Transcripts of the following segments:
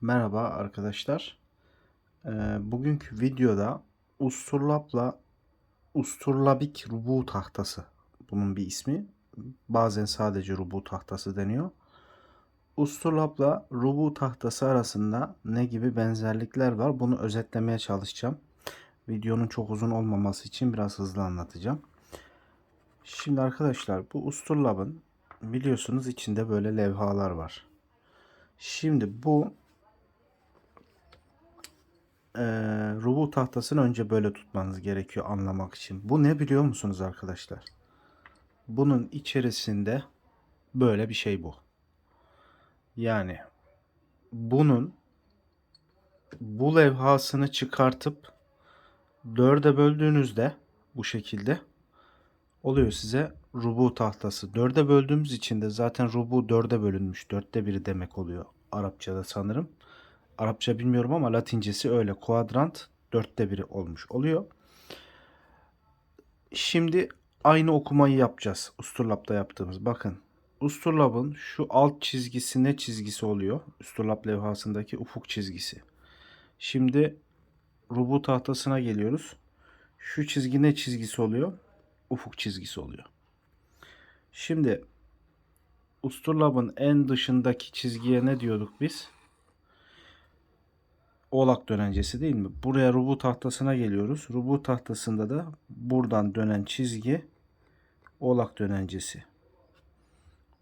Merhaba arkadaşlar. Ee, bugünkü videoda Usturlap'la Usturlabik rubu tahtası bunun bir ismi. Bazen sadece rubu tahtası deniyor. Usturlap'la rubu tahtası arasında ne gibi benzerlikler var bunu özetlemeye çalışacağım. Videonun çok uzun olmaması için biraz hızlı anlatacağım. Şimdi arkadaşlar bu Usturlap'ın biliyorsunuz içinde böyle levhalar var. Şimdi bu e, rubu tahtasını önce böyle tutmanız gerekiyor anlamak için. Bu ne biliyor musunuz arkadaşlar? Bunun içerisinde böyle bir şey bu. Yani bunun bu levhasını çıkartıp dörde böldüğünüzde bu şekilde oluyor size rubu tahtası. Dörde böldüğümüz için de zaten rubu dörde bölünmüş. Dörtte biri demek oluyor Arapçada sanırım. Arapça bilmiyorum ama Latincesi öyle. Kuadrant dörtte biri olmuş oluyor. Şimdi aynı okumayı yapacağız. Usturlap'ta yaptığımız. Bakın. Usturlap'ın şu alt çizgisi ne çizgisi oluyor? Usturlap levhasındaki ufuk çizgisi. Şimdi rubu tahtasına geliyoruz. Şu çizgi ne çizgisi oluyor? Ufuk çizgisi oluyor. Şimdi Usturlap'ın en dışındaki çizgiye ne diyorduk biz? Oğlak dönencesi değil mi? Buraya rubu tahtasına geliyoruz. Rubu tahtasında da buradan dönen çizgi oğlak dönencesi.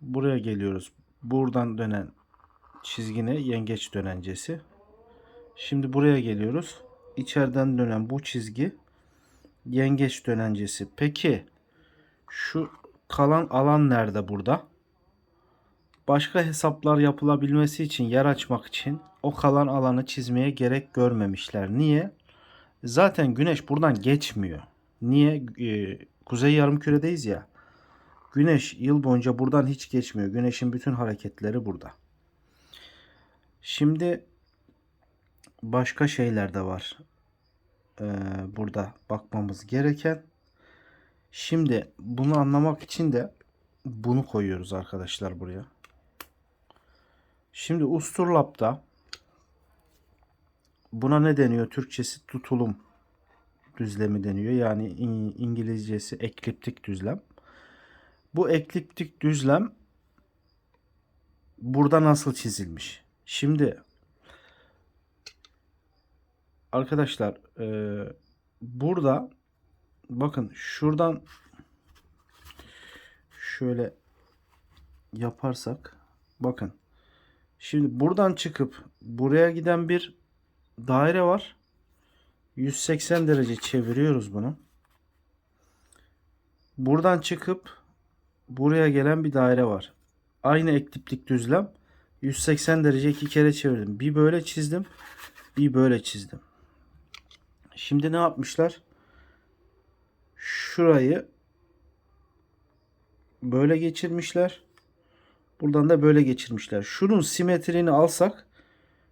Buraya geliyoruz. Buradan dönen çizgine yengeç dönencesi. Şimdi buraya geliyoruz. İçeriden dönen bu çizgi yengeç dönencesi. Peki şu kalan alan nerede burada? Başka hesaplar yapılabilmesi için yer açmak için o kalan alanı çizmeye gerek görmemişler. Niye? Zaten güneş buradan geçmiyor. Niye? Ee, kuzey yarımküredeyiz ya. Güneş yıl boyunca buradan hiç geçmiyor. Güneşin bütün hareketleri burada. Şimdi başka şeyler de var. Ee, burada bakmamız gereken. Şimdi bunu anlamak için de bunu koyuyoruz arkadaşlar buraya. Şimdi Usturlap'ta buna ne deniyor? Türkçesi tutulum düzlemi deniyor. Yani İngilizcesi ekliptik düzlem. Bu ekliptik düzlem burada nasıl çizilmiş? Şimdi arkadaşlar e, burada bakın şuradan şöyle yaparsak bakın Şimdi buradan çıkıp buraya giden bir daire var. 180 derece çeviriyoruz bunu. Buradan çıkıp buraya gelen bir daire var. Aynı ekliptik düzlem. 180 derece iki kere çevirdim. Bir böyle çizdim. Bir böyle çizdim. Şimdi ne yapmışlar? Şurayı böyle geçirmişler. Buradan da böyle geçirmişler. Şunun simetrini alsak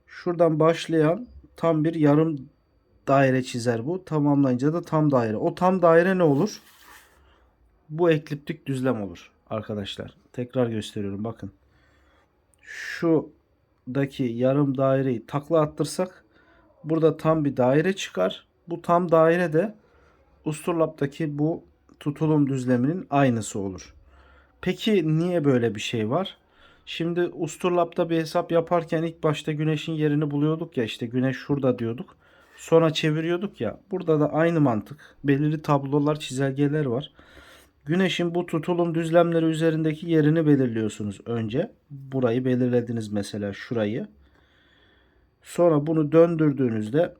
şuradan başlayan tam bir yarım daire çizer bu. Tamamlayınca da tam daire. O tam daire ne olur? Bu ekliptik düzlem olur arkadaşlar. Tekrar gösteriyorum bakın. Şuradaki yarım daireyi takla attırsak burada tam bir daire çıkar. Bu tam daire de Usturlap'taki bu tutulum düzleminin aynısı olur. Peki niye böyle bir şey var? Şimdi Usturlap'ta bir hesap yaparken ilk başta güneşin yerini buluyorduk ya işte güneş şurada diyorduk. Sonra çeviriyorduk ya. Burada da aynı mantık. Belirli tablolar, çizelgeler var. Güneşin bu tutulum düzlemleri üzerindeki yerini belirliyorsunuz önce. Burayı belirlediniz mesela şurayı. Sonra bunu döndürdüğünüzde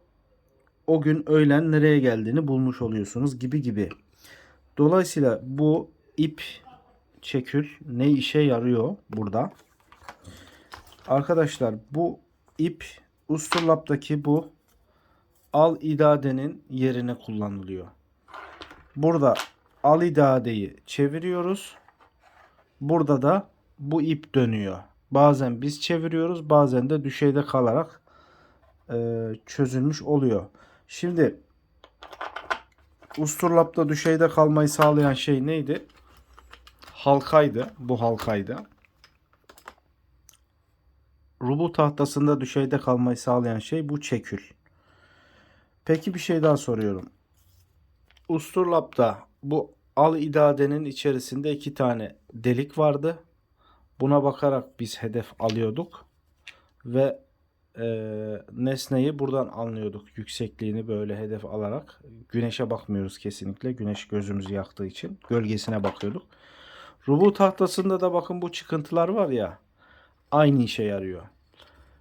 o gün öğlen nereye geldiğini bulmuş oluyorsunuz gibi gibi. Dolayısıyla bu ip çekül ne işe yarıyor burada? Arkadaşlar bu ip Usturlap'taki bu al idadenin yerine kullanılıyor. Burada al idadeyi çeviriyoruz. Burada da bu ip dönüyor. Bazen biz çeviriyoruz, bazen de düşeyde kalarak e, çözülmüş oluyor. Şimdi Usturlap'ta düşeyde kalmayı sağlayan şey neydi? Halkaydı. Bu halkaydı. rubu tahtasında düşeyde kalmayı sağlayan şey bu çekül. Peki bir şey daha soruyorum. Usturlap'ta bu al idadenin içerisinde iki tane delik vardı. Buna bakarak biz hedef alıyorduk ve e, nesneyi buradan anlıyorduk. Yüksekliğini böyle hedef alarak. Güneşe bakmıyoruz kesinlikle. Güneş gözümüzü yaktığı için gölgesine bakıyorduk. Rubu tahtasında da bakın bu çıkıntılar var ya aynı işe yarıyor.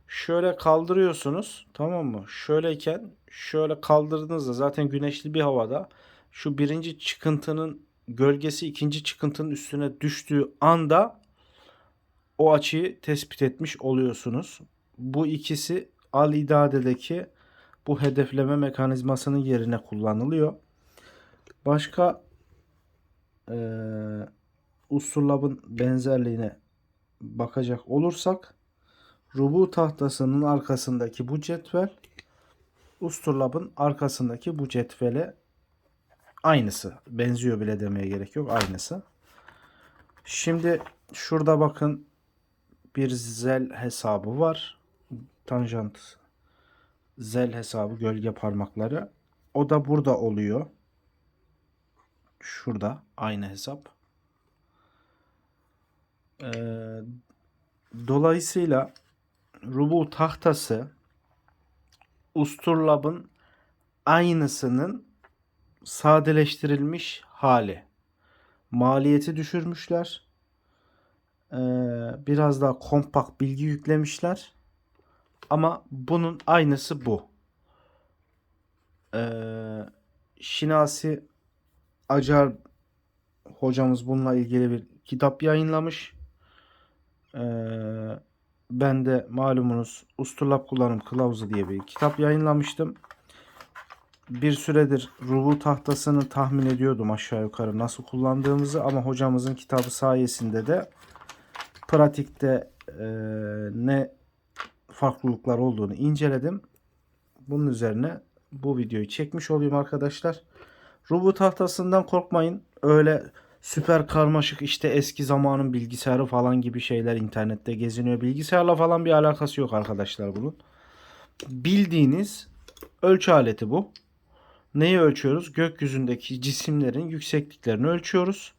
Şöyle kaldırıyorsunuz tamam mı? Şöyleyken şöyle kaldırdığınızda zaten güneşli bir havada şu birinci çıkıntının gölgesi ikinci çıkıntının üstüne düştüğü anda o açıyı tespit etmiş oluyorsunuz. Bu ikisi al idadedeki bu hedefleme mekanizmasının yerine kullanılıyor. Başka eee Usturlab'ın benzerliğine bakacak olursak rubu tahtasının arkasındaki bu cetvel Usturlab'ın arkasındaki bu cetvele aynısı. Benziyor bile demeye gerek yok. Aynısı. Şimdi şurada bakın bir zel hesabı var. Tanjant zel hesabı gölge parmakları. O da burada oluyor. Şurada aynı hesap. Ee, dolayısıyla rubu tahtası Usturlab'ın aynısının sadeleştirilmiş hali. Maliyeti düşürmüşler. Ee, biraz daha kompakt bilgi yüklemişler. Ama bunun aynısı bu. Ee, Şinasi Acar hocamız bununla ilgili bir kitap yayınlamış. Ee, ben de malumunuz Usturlap Kullanım Kılavuzu diye bir kitap yayınlamıştım. Bir süredir rubu tahtasını tahmin ediyordum aşağı yukarı nasıl kullandığımızı ama hocamızın kitabı sayesinde de pratikte e, ne farklılıklar olduğunu inceledim. Bunun üzerine bu videoyu çekmiş olayım arkadaşlar. Rubu tahtasından korkmayın. Öyle süper karmaşık işte eski zamanın bilgisayarı falan gibi şeyler internette geziniyor. Bilgisayarla falan bir alakası yok arkadaşlar bunun. Bildiğiniz ölçü aleti bu. Neyi ölçüyoruz? Gökyüzündeki cisimlerin yüksekliklerini ölçüyoruz.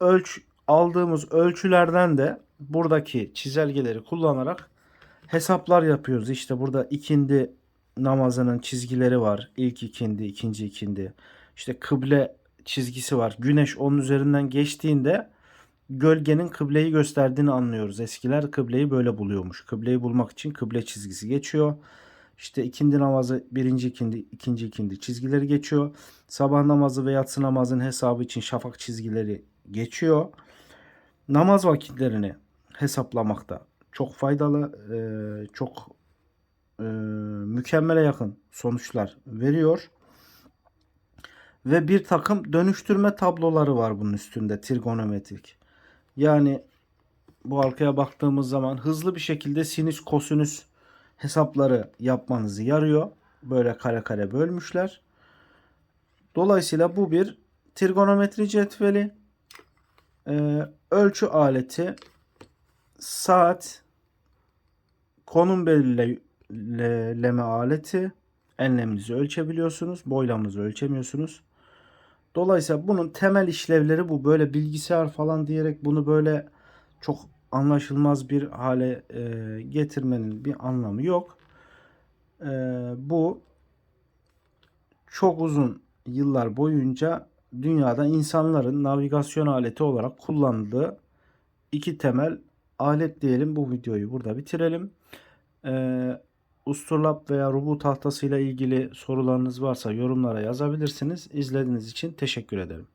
Ölç aldığımız ölçülerden de buradaki çizelgeleri kullanarak hesaplar yapıyoruz. İşte burada ikindi namazının çizgileri var. İlk ikindi, ikinci ikindi. İşte kıble çizgisi var. Güneş onun üzerinden geçtiğinde gölgenin kıbleyi gösterdiğini anlıyoruz. Eskiler kıbleyi böyle buluyormuş. Kıbleyi bulmak için kıble çizgisi geçiyor. İşte ikindi namazı birinci ikindi, ikinci ikindi çizgileri geçiyor. Sabah namazı ve yatsı namazın hesabı için şafak çizgileri geçiyor. Namaz vakitlerini hesaplamakta çok faydalı, çok mükemmele yakın sonuçlar veriyor. Ve bir takım dönüştürme tabloları var bunun üstünde trigonometrik. Yani bu arkaya baktığımız zaman hızlı bir şekilde sinüs kosinüs hesapları yapmanızı yarıyor. Böyle kare kare bölmüşler. Dolayısıyla bu bir trigonometri cetveli, e, ölçü aleti, saat, konum belirleme aleti, enleminizi ölçebiliyorsunuz, boylamınızı ölçemiyorsunuz. Dolayısıyla bunun temel işlevleri bu. Böyle bilgisayar falan diyerek bunu böyle çok anlaşılmaz bir hale e, getirmenin bir anlamı yok. E, bu çok uzun yıllar boyunca dünyada insanların navigasyon aleti olarak kullandığı iki temel alet diyelim. Bu videoyu burada bitirelim. Ee, Usturlap veya rubu tahtasıyla ilgili sorularınız varsa yorumlara yazabilirsiniz. İzlediğiniz için teşekkür ederim.